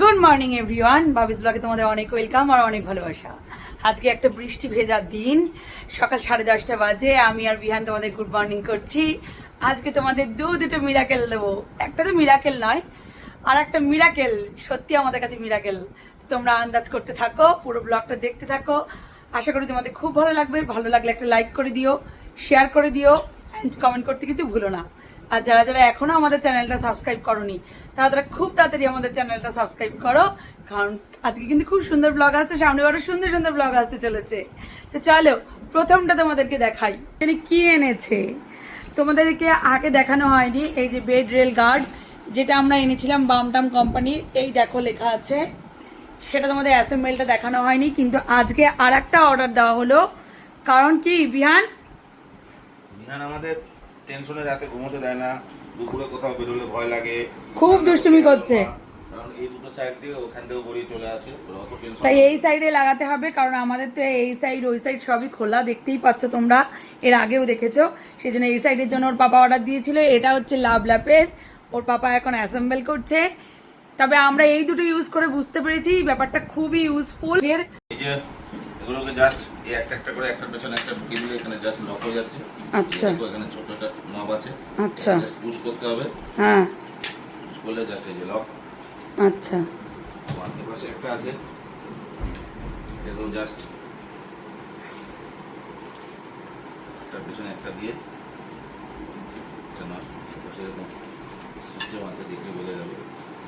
Good morning everyone বাবিস ব্লগে তোমাদের অনেক ওয়েলকাম আর অনেক ভালোবাসা। আজকে একটা বৃষ্টি ভেজা দিন। সকাল সাড়ে দশটা বাজে। আমি আর বিহান তোমাদের গুড মর্নিং করছি। আজকে তোমাদের দু, দুটো মিরাকেল দেবো। একটা তো মিরাকেল নয়, আর একটা মিরাকেল সত্যি আমাদের কাছে মিরাকেল তোমরা আন্দাজ করতে থাকো, পুরো ব্লগটা দেখতে থাকো। আশা করি তোমাদের খুব ভালো লাগবে। ভালো লাগলে একটা লাইক করে দিও শেয়ার করে দিও কমেন্ট করতে কিন্তু ভুলো না। আর যারা যারা এখনও আমাদের চ্যানেলটা সাবস্ক্রাইব করনি, তারা তারা খুব তাড়াতাড়ি আমাদের চ্যানেলটা সাবস্ক্রাইব করো। কারণ আজকে কিন্তু খুব সুন্দর ব্লগ আসছে, সামনে আরও সুন্দর সুন্দর ব্লগ আসতে চলেছে। তো চলো, প্রথমটা তোমাদেরকে দেখাই। এখানে কি এনেছে? তোমাদেরকে আগে দেখানো হয়নি, এই যে বেড রেল গার্ড যেটা আমরা এনেছিলাম বামটাম কোম্পানির এই দেখো লেখা আছে। সেটা তোমাদের অ্যাসেম্বলটা দেখানো হয়নি, কিন্তু আজকে আর একটা অর্ডার দেওয়া হলো। কারণ কি, বিহান? বিহান আমাদের টেনশনে রাতে ঘুমোতে দেয় না দুপুরে কোথাও বেরোলে ভয় লাগে। খুব দুষ্টুমি করছে। তাই এই সাইডে লাগাতে হবে কারণ আমাদের তো এই সাইড ওই সাইড সবই খোলা দেখতেই পাচ্ছ তোমরা। এর আগেও দেখেছ সেই জন্য এই সাইডের জন্য ওর পাপা অর্ডার দিয়েছিল। এটা হচ্ছে লাভ ল্যাপের ওর পাপা এখন অ্যাসেম্বল করছে। তবে আমরা এই দুটো ইউজ করে বুঝতে পেরেছি ব্যাপারটা খুবই ইউজফুল এগুলোকে জাস্ট এই একটা একটা করে একটা পেছনে একটা ঢুকিয়ে দিলে এখানে জাস্ট লক হয়ে যাচ্ছে। আচ্ছা। এখানে ছোট একটা নব আছে। আচ্ছা। জাস্ট পুশ করতে হবে। হ্যাঁ। পুশ করলে জাস্ট এই যে লক আচ্ছা। বাকি পাশে একটা আছে। এরকম জাস্ট একটা পেছনে একটা দিয়ে এরকম সিস্টেম আছে দেখলে বোঝা যাবে।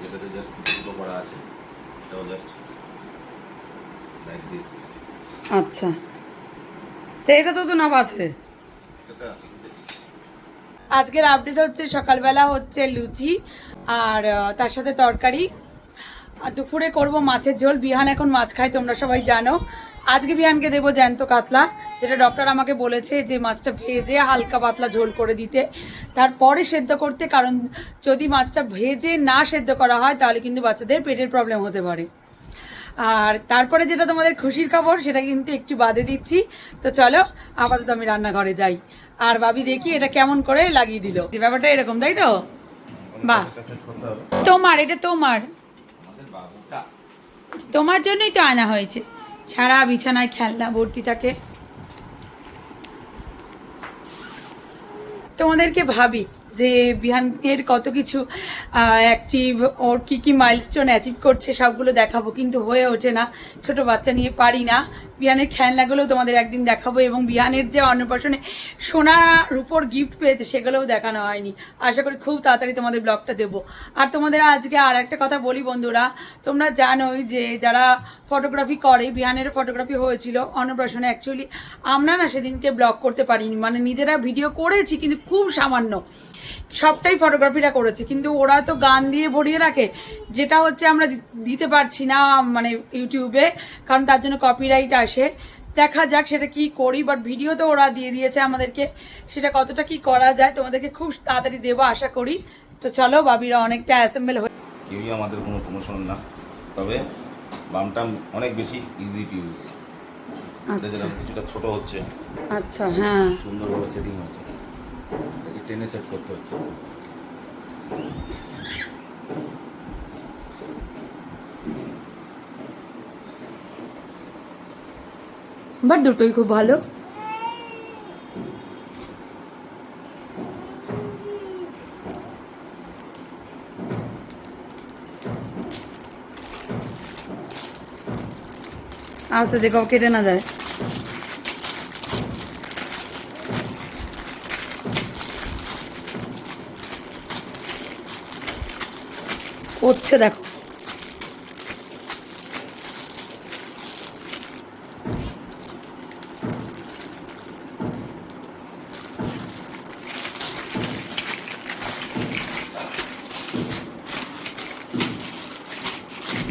যেটাতে জাস্ট দুটো করা আছে এটাও জাস্ট লাইক দিস আচ্ছা। এটা তো তো নাম আছে। আজকের আপডেট হচ্ছে সকালবেলা হচ্ছে লুচি আর তার সাথে তরকারি। দুপুরে করব মাছের ঝোল। বিহান এখন মাছ খায়, তোমরা সবাই জানো। আজকে বিহানকে দেবো জ্যান্ত কাতলা, যেটা ডক্টর আমাকে বলেছে যে মাছটা ভেজে হালকা পাতলা ঝোল করে দিতে। তারপরে সেদ্ধ করতে, কারণ যদি মাছটা ভেজে না সেদ্ধ করা হয়, তাহলে কিন্তু বাচ্চাদের পেটের প্রবলেম হতে পারে। আর তারপরে যেটা তোমাদের খুশির খবর, সেটা কিন্তু একটু বাদে দিচ্ছি। তো চলো, আপাতত আমি রান্নাঘরে যাই। আর ভাবি দেখি এটা কেমন করে লাগিয়ে দিল। যে ব্যাপারটা এরকম, তাই তো? বাহ। তোমার, এটা তোমার। তোমার জন্যই তো আনা হয়েছে। সারা বিছানায় খেলনা, ভর্তিটাকে। তোমাদেরকে ভাবি যে বিহানের কত কিছু অ্যাক্টিভ ওর কি কি মাইলস্টোন অ্যাচিভ করছে সবগুলো দেখাবো, কিন্তু হয়ে ওঠে না। ছোট বাচ্চা নিয়ে পারি না। বিহানের খেলনাগুলো তোমাদের একদিন দেখাবো এবং বিহানের যে অন্নপ্রাশনে সোনা রূপোর গিফট পেয়েছে সেগুলোও দেখানো হয়নি। আশা করি খুব তাড়াতাড়ি তোমাদের ব্লগটা দেবো। আর তোমাদের আজকে আর একটা কথা বলি বন্ধুরা, তোমরা জানোই যে যারা ফটোগ্রাফি করে, বিহানের ফটোগ্রাফি হয়েছিল অন্নপ্রাশনে অ্যাকচুয়ালি আমরা না সেদিনকে ব্লগ করতে পারিনি। মানে নিজেরা ভিডিও করেছি, কিন্তু খুব সামান্য। সবটাই ফটোগ্রাফিটা করেছে। কিন্তু ওরা তো গান দিয়ে ভরিয়ে রাখে যেটা হচ্ছে আমরা দিতে পারছি না মানে ইউটিউবে কারণ তার জন্য কপিরাইট আসে। দেখা যাক সেটা কি করি বাট ভিডিও তো ওরা দিয়ে দিয়েছে আমাদেরকে। সেটা কতটা কি করা যায় তোমাদেরকে খুব তাড়াতাড়ি দেবো আশা করি। তো চলো বাবিরা অনেকটা অ্যাসেম্বল হয়ে কেউই আমাদের কোনো প্রমোশন না তবে বামটা অনেক বেশি ইজি টু ইউজ আচ্ছা। কিছুটা ছোট হচ্ছে। আচ্ছা হ্যাঁ। সুন্দরভাবে সেটিং হচ্ছে। টেনে সেট করতে হচ্ছে। বাট দুটোই খুব ভালো। আস্তে দেখো কেটে না যায়। হচ্ছে, দেখো।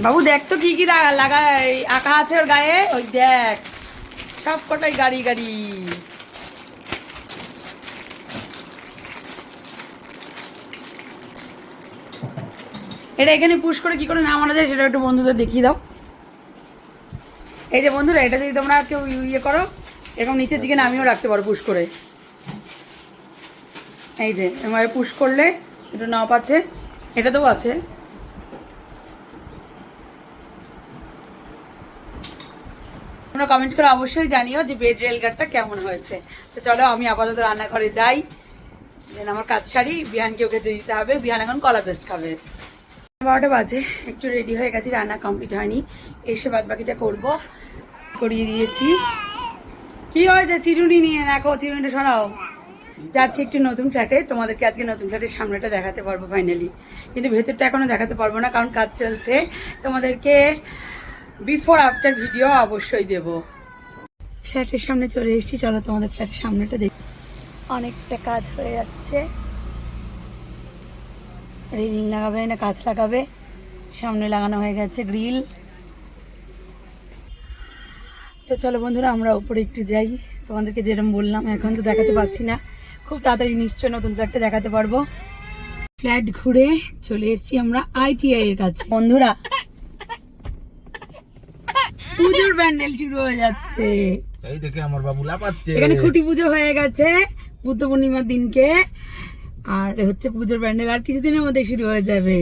বাবু, দেখ তো কি কি লাগা আঁকা আছে ওর গায়ে। ওই দেখ সব কটাই গাড়ি গাড়ি। এটা এখানে পুশ করে কি করে নামানো যায় সেটা একটু বন্ধুদের দেখিয়ে দাও। এই যে বন্ধুরা, এটা যদি তোমরা কেউ ইয়ে করো, এরকম নিচের দিকে নামিয়েও রাখতে পারো পুশ করে। এই যে, এবার পুশ করলে একটু নপ আছে এটা তো আছে। তোমরা কমেন্ট করে অবশ্যই জানিও যে বেড রেলগাড়টা কেমন হয়েছে। তো চলো, আমি আপাতত রান্নাঘরে যাই। দেন আমার কাজ ছাড়ি বিহানকে ওকে দিতে হবে। বিহান এখন কলা পেস্ট খাবে। বারোটা বাজে, একটু রেডি হয়ে গেছি, রান্না কমপ্লিট হয়নি। এসে বাদ বাকিটা করব। করিয়ে দিয়েছি। কি হয়েছে? চিরুনি নিয়ে দেখো, চিরুনিটা সরাও। যাচ্ছি একটু নতুন ফ্ল্যাটে তোমাদেরকে আজকে নতুন ফ্ল্যাটের সামনেটা দেখাতে পারব ফাইনালি কিন্তু ভেতরটা এখনও দেখাতে পারব না, কারণ কাজ চলছে। তোমাদেরকে বিফোর আফটার ভিডিও অবশ্যই দেব। ফ্ল্যাটের সামনে চলে এসেছি। চলো তোমাদের ফ্ল্যাটের সামনেটা দেখ। অনেকটা কাজ হয়ে যাচ্ছে। রেলিং লাগাবে না কাজ লাগাবে। সামনে লাগানো হয়ে গেছে গ্রিল। তো চলো বন্ধুরা আমরা উপরে একটু যাই। তোমাদেরকে যেরকম বললাম এখন তো দেখাতে পাচ্ছি না। খুব তাড়াতাড়ি নিশ্চয় নতুন ফ্ল্যাটটা দেখাতে পারব। ফ্ল্যাট ঘুরে চলে এসেছি আমরা আইটিআই এর কাছে। বন্ধুরা পুজোর প্যান্ডেল শুরু হয়ে যাচ্ছে। এই দেখে আমার বাবু লাপাচ্ছে এখানে খুঁটি পুজো হয়ে গেছে বুদ্ধ পূর্ণিমার দিনকে। আর হচ্ছে পুজোর প্যান্ডেল আর কিছুদিনের মধ্যে শুরু হয়ে যাবে।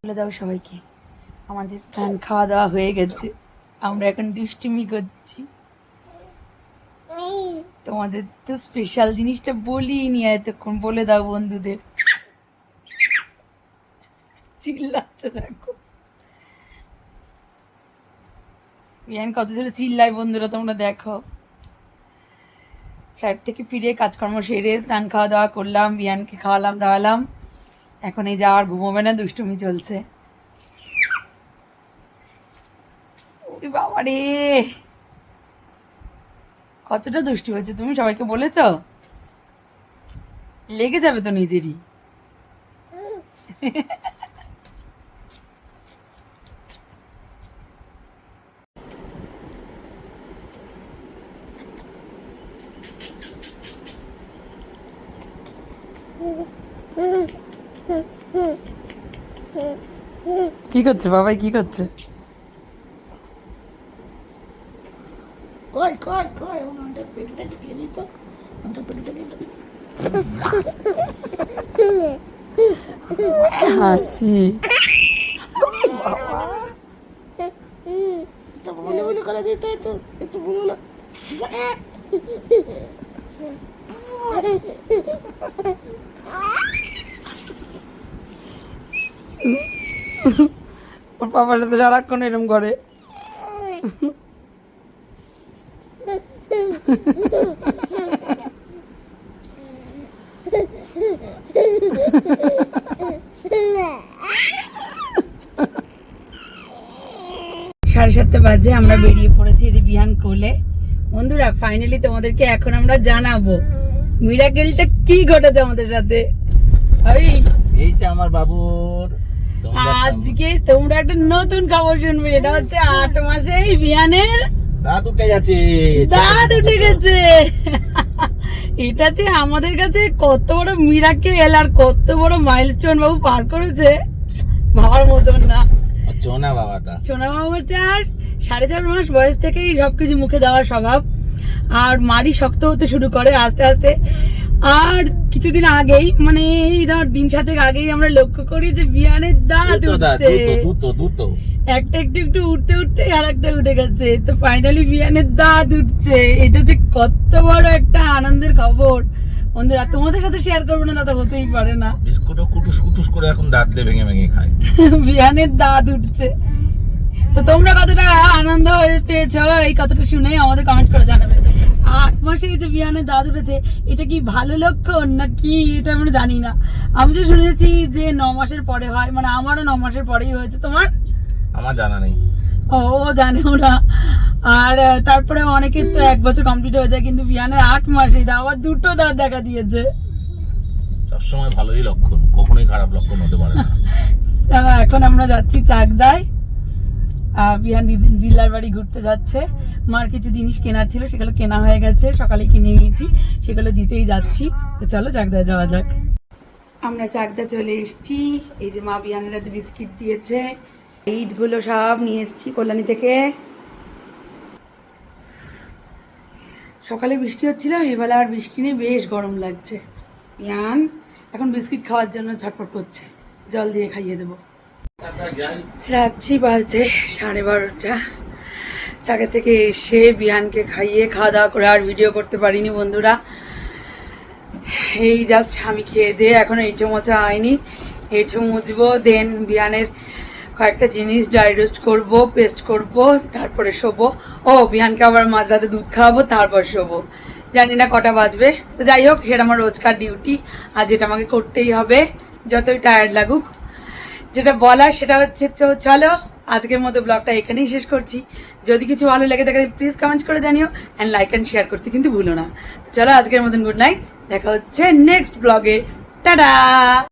বলে দাও সবাইকে, আমাদের স্নান খাওয়া দাওয়া হয়ে গেছে। আমরা এখন দুষ্টুমি করছি। তোমাদের তো স্পেশাল জিনিসটা বলিনি এতক্ষণ, বলে দাও বন্ধুদের। চিল্লাচ্ছে দেখো। বিয়ান কত ছিল চিল্লায় বন্ধুরা, তোমরা দেখো। ফ্ল্যাট থেকে ফিরে কাজকর্ম সেরে স্নান খাওয়া দাওয়া করলাম বিয়ানকে খাওয়ালাম, দাওয়ালাম। এখন এই যাওয়ার ঘুমোবে না, দুষ্টুমি চলছে। ওরে বাবা রে! কতটা দুষ্টু হয়েছে, তুমি সবাইকে বলেছ? লেগে যাবে তো নিজেরই। কি করছে বাবাই কি করছে? কয় কয় কয় ওনার পেটুটা ঢুকিয়ে দিত ওনার পেটুটা হাসি। তো বলে বলে করে দিত তো একটু বলো ওর বাবার সাথে সারাক্ষণ এরম করে। সাড়ে সাতটা বাজে, আমরা বেরিয়ে পড়েছি এদি বিহান কোলে। বন্ধুরা ফাইনালি তোমাদেরকে এখন আমরা জানাব। মিরাকেলটা কি ঘটেছে আমাদের সাথে? ওই এইটা আমার বাবুর আজকে তোমরা একটা নতুন খবর শুনবে এটা হচ্ছে আট মাসেই বিয়ানের দাঁত উঠে যাচ্ছে দাঁত উঠে গেছে। এটা যে আমাদের কাছে কত বড় মিরাকেল আর কত বড় মাইলস্টোন বাবু পার করেছে ভাবার মতন না। চোনা বাবাটা সোনা বাবুটার সাড়ে চার মাস বয়স থেকেই সবকিছু মুখে দেওয়ার স্বভাব। আর মারি শক্ত হতে শুরু করে আস্তে আস্তে। আর কিছুদিন আগেই মানে এই ধর দিন সাতেক আগেই আমরা লক্ষ্য করি যে বিয়ানের দাঁত উঠছে। একটা একটু একটু উঠতে উঠতে আর একটা উঠে গেছে। তো ফাইনালি বিয়ানের দাঁত উঠছে। এটা যে কত বড় একটা আনন্দের খবর। বন্ধুরা তোমাদের সাথে শেয়ার করব না তা হতেই পারে না। বিস্কুটও কুটুস কুটুস করে এখন দাঁত দিয়ে ভেঙে ভেঙে খায়। বিয়ানের দাঁত উঠছে। তো তোমরা কতটা আনন্দ পেয়েছ? এই কথাটা শুনে আমাদের কমেন্ট করে জানাবে। আট মাসে যে বিয়ানের দাঁত উঠেছে এটা কি ভালো লক্ষণ না কি এটা আমরা জানি না? আমি তো শুনেছি যে ন মাসের পরে হয় মানে আমারও ন মাসের পরেই হয়েছে। তোমার? আমার জানা নেই। ও জানেও না। আর তারপরে অনেকের তো এক বছর কমপ্লিট হয়ে যায় কিন্তু বিয়ানের আট মাসে আবার দুটো দাঁত দেখা দিয়েছে। সবসময় ভালোই লক্ষণ কখনোই খারাপ লক্ষণ হতে পারে না। এখন আমরা যাচ্ছি চাকদায়। বিহান দিল্লার বাড়ি ঘুরতে যাচ্ছে। মার কিছু জিনিস কেনার ছিল, সেগুলো কেনা হয়ে গেছে। সকালে কিনে নিয়েছি, সেগুলো দিতেই যাচ্ছি। তো চলো চাকদায় যাওয়া যাক। আমরা চাকদা চলে এসেছি। এই যে মা বিহানের হাতে বিস্কিট দিয়েছে। ঈদগুলো সব নিয়ে এসেছি কল্যাণী থেকে। সকালে বৃষ্টি হচ্ছিল এবেলা আর বৃষ্টি নেই, বেশ গরম লাগছে। বিহান এখন বিস্কিট খাওয়ার জন্য ছটফট করছে। জল দিয়ে খাইয়ে দেবো। রাত্রি বাজে সাড়ে বারোটা। চাকে থেকে এসে বিহানকে খাইয়ে খাওয়া দাওয়া করে আর ভিডিও করতে পারিনি বন্ধুরা। এই জাস্ট আমি খেয়ে দিয়ে এখনও এঁচো মোচা হয়নি এঁচো মুছবো দেন বিহানের কয়েকটা জিনিস ড্রাই রোস্ট করব পেস্ট করব, তারপরে শোবো। ও বিহানকে আবার মাঝরাতে দুধ খাওয়াবো, তারপর শোবো। জানি না কটা বাজবে। তো যাই হোক সেটা আমার রোজকার ডিউটি আর যেটা আমাকে করতেই হবে। যতই টায়ার্ড লাগুক যেটা বলার সেটা হচ্ছে, তো চলো আজকের মতো ব্লগটা এখানেই শেষ করছি। যদি কিছু ভালো লেগে থাকে প্লিজ কমেন্ট করে জানিও অ্যান্ড লাইক অ্যান্ড শেয়ার করতে কিন্তু ভুলো না। চলো আজকের মতন গুড নাইট দেখা হচ্ছে নেক্সট ব্লগে টাটা